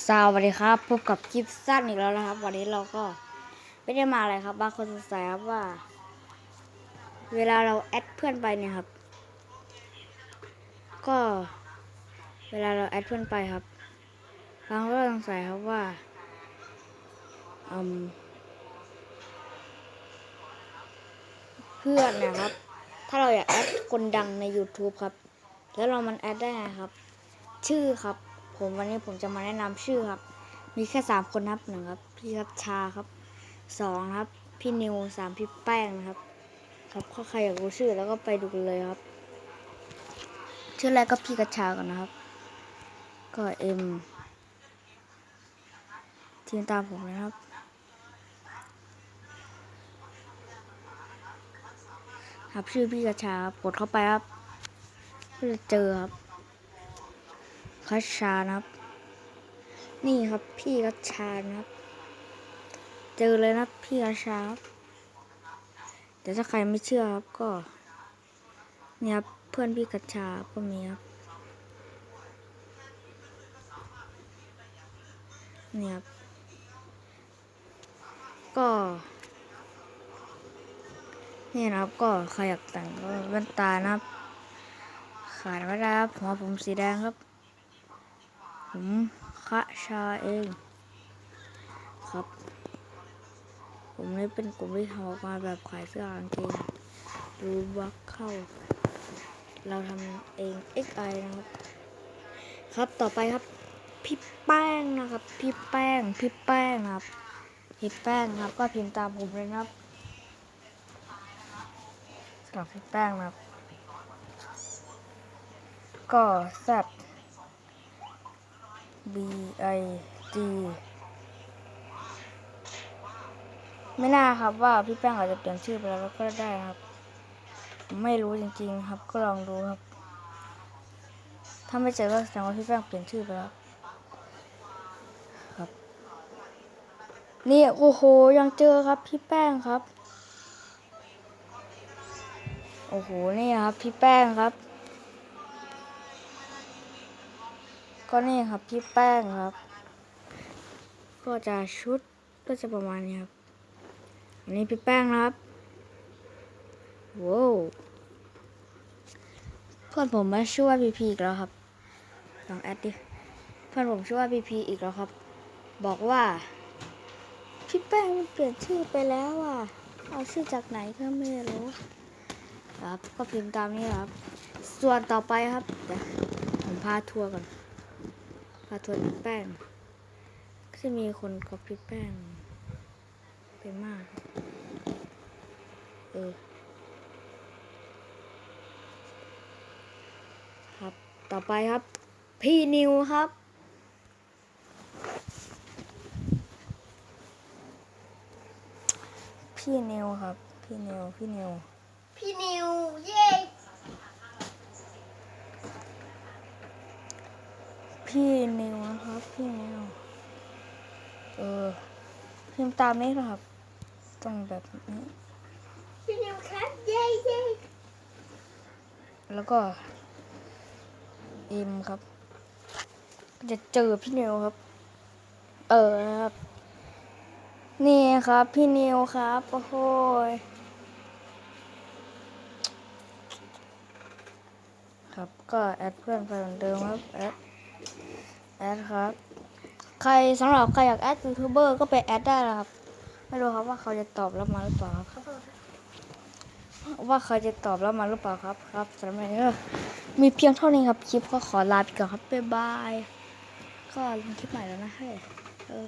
สวัสดีครับพบกับคลิปสั้นอีกแล้วนะครับ วันนี้เราก็ไม่ได้มาอะไรครับบางคนสงสัยครับว่า เวลาเราแอดเพื่อนไปเนี่ยครับ ก็ เวลาเราแอดเพื่อนไปครับบางคนก็สงสัยครับว่าอืมเพื่อนนะครับ ถ้าเราอยากแอดคนดังใน YouTube ครับ แล้วเรามันแอดได้ไงครับ ชื่อครับ ผมวันนี้ผมจะมาแนะนำชื่อครับ มีแค่สามคนนะครับหนึ่งครับ พี่กัญชาครับสองครับ พี่นิวสามพี่แป้งนะครับ ครับถ้าใครอยากรู้ชื่อแล้วก็ไปดูกันเลยครับ ชื่อแรกก็พี่กัญชาก่อนนะครับ ก็เอ็มทีมตามผมนะครับครับชื่อพี่กัญชาครับกดเข้าไปครับก็จะเจอครับ คัชชานะครับ นี่ครับพี่คัชชานะครับ เจอเลยนะพี่คัชชาครับแต่ถ้าใครไม่เชื่อครับก็ เนี่ยครับเพื่อนพี่คัชชาก็มีครับเนี่ยครับก็นี่นะครับก็ใครอยากแต่งก็แว่นตานะครับ ขาดไม่ได้ครับหัวผมสีแดงครับ ผมคะชาเองครับ ผมนี่เป็นกลุ่มที่ทำออกมาแบบขายเสื้อกางเกงดูบักเข้า เราทำเอง XI นะครับ ครับต่อไปครับ พี่แป้งนะครับ พี่แป้ง พี่แป้งครับ พี่แป้งครับ ก็พิมพ์ตามผมเลยนะครับสำหรับพี่แป้งนะครับ ก็แซบ B I G ไม่น่าครับว่าพี่แป้งอาจจะเปลี่ยนชื่อไปแล้วก็ได้ครับ ไม่รู้จริงๆครับก็ลองดูครับ ถ้าไม่เจอก็แสดงว่าพี่แป้งเปลี่ยนชื่อไปแล้วครับ นี่โอ้โหยังเจอครับพี่แป้งครับ โอ้โหนี่ครับพี่แป้งครับ ก็นี่ครับพี่แป้งครับ ก็จะชุดก็จะประมาณนี้ครับ อันนี้พี่แป้งนะครับว้าวเพื่อนผมมาช่ว่าพีพีอีกแล้วครับลองแอดดิเพื่อนผมช่ว่าพีพีอีกแล้วครับ บอกว่าพี่แป้งมันเปลี่ยนชื่อไปแล้วอะเอาชื่อจากไหนก็ไม่รู้ครับก็พิมพ์ตามนี้ครับ ส่วนต่อไปครับผมพาทัวร์ก่อน ปลาทัวพี่แป้ง ก็จะมีคนกับพี่แป้งไปมาก เออ ครับ ต่อไปครับ พี่นิวครับพี่นิวครับ พี่นิวพี่นิวพี่นิวเย้ พี่นิวนะครับ พี่นิวเออพิมพ์ตามนี้นะครับ ต้องแบบนี้พี่นิวครับเย้เย้แล้วก็เอ็มครับ จะเจอพี่นิวครับ เออนะครับ นี่ครับ พี่นิวครับ โอ้โหยครับก็แอดเพื่อนไปเหมือนเดิมครับแอด แอดครับ ใครสำหรับใครอยากแอดยูทูบเบอร์ก็ไปแอดได้นะครับ ไม่รู้ครับว่าเขาจะตอบรับมาหรือเปล่าครับ ว่าเขาจะตอบรับมาหรือเปล่าครับ ครับสำหรับนนี้ก็มีเพียงเท่านี้ครับ คลิปก็ขอลาไปก่อนครับบ๊ายบาย ก็ลงคลิปใหม่แล้วนะเฮ้ยเออ